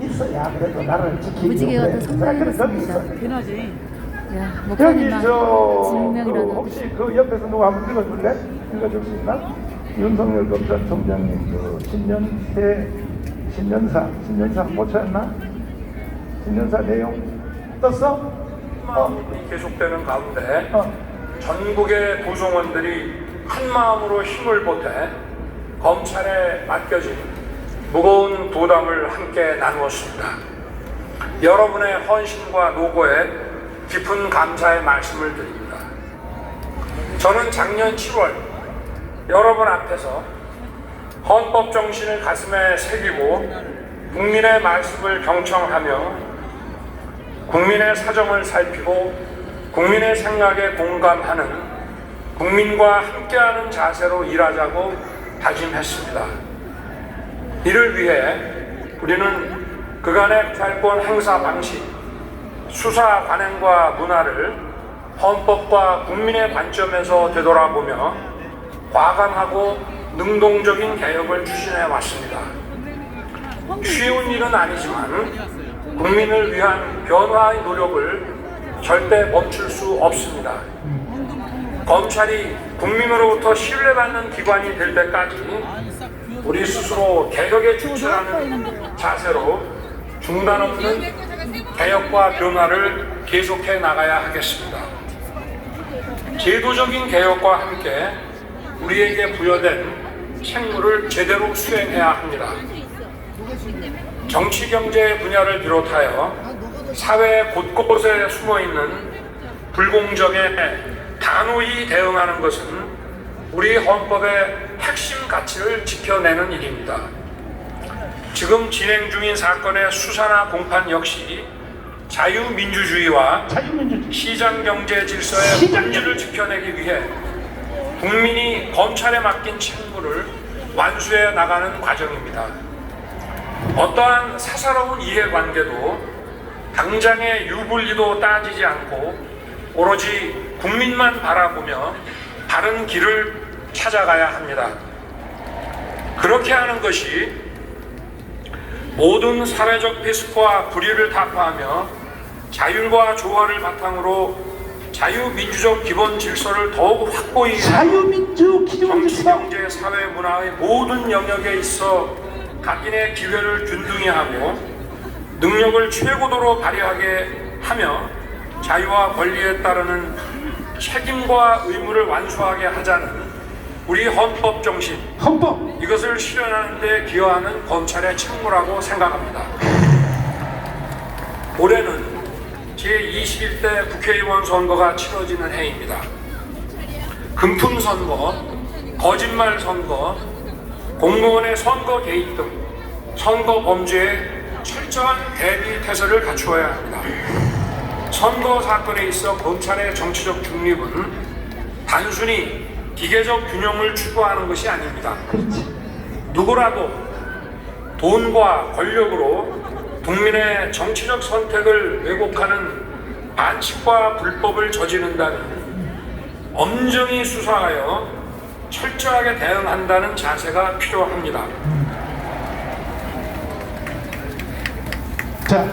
있어야 그래도 나를 지키기 무지개가 위해. 또건 편하지. 야, 목사님만 저 그, 증명이라도 혹시 그 옆에서 누가 한번 읽어줄래? 읽어줄 수 있나? 윤석열 검찰총장님 그 신년새 신년사 신년사 못 찾았나? 신년사 내용 떴어? 어, 계속되는 가운데 어. 전국의 구성원들이 한 마음으로 힘을 보태 검찰에 맡겨진 무거운 부담을 함께 나누었습니다. 여러분의 헌신과 노고에 깊은 감사의 말씀을 드립니다. 저는 작년 7월 여러분 앞에서 헌법 정신을 가슴에 새기고 국민의 말씀을 경청하며 국민의 사정을 살피고 국민의 생각에 공감하는 국민과 함께하는 자세로 일하자고 다짐했습니다. 이를 위해 우리는 그간의 발권 행사 방식, 수사 관행과 문화를 헌법과 국민의 관점에서 되돌아보며 과감하고 능동적인 개혁을 추진해 왔습니다. 쉬운 일은 아니지만 국민을 위한 변화의 노력을 절대 멈출 수 없습니다. 검찰이 국민으로부터 신뢰받는 기관이 될 때까지 우리 스스로 개혁에 추진하는 자세로 중단 없는 개혁과 변화를 계속해 나가야 하겠습니다. 제도적인 개혁과 함께 우리에게 부여된 책무를 제대로 수행해야 합니다. 정치 경제 분야를 비롯하여 사회 곳곳에 숨어 있는 불공정에 단호히 대응하는 것은 우리 헌법의 핵심 가치를 지켜내는 일입니다. 지금 진행 중인 사건의 수사나 공판 역시 자유민주주의와 자유민주주의 시장 경제 질서의 시장 본질을 지켜내기 위해 국민이 검찰에 맡긴 책무를 완수해 나가는 과정입니다. 어떠한 사사로운 이해관계도 당장의 유불리도 따지지 않고 오로지 국민만 바라보며 바른 길을 찾아가야 합니다. 그렇게 하는 것이 모든 사회적 리스크와 불의를 타파하며 자율과 조화를 바탕으로 자유민주적 기본 질서를 더욱 확고히 자유민주 정치, 질서 경제, 사회, 문화의 모든 영역에 있어 각인의 기회를 균등히 하고 능력을 최고도로 발휘하게 하며 자유와 권리에 따르는 책임과 의무를 완수하게 하자는 우리 헌법 정신 헌법 이것을 실현하는 데 기여하는 검찰의 책무라고 생각합니다. 올해는 제21대 국회의원 선거가 치러지는 해입니다. 금품 선거, 거짓말 선거, 공무원의 선거 개입 등 선거 범죄에 철저한 대비 태세를 갖추어야 합니다. 선거 사건에 있어 검찰의 정치적 중립은 단순히 기계적 균형을 추구하는 것이 아닙니다. 누구라도 돈과 권력으로 국민의 정치적 선택을 왜곡하는 반칙과 불법을 저지른다는 엄정히 수사하여 철저하게 대응한다는 자세가 필요합니다. 자,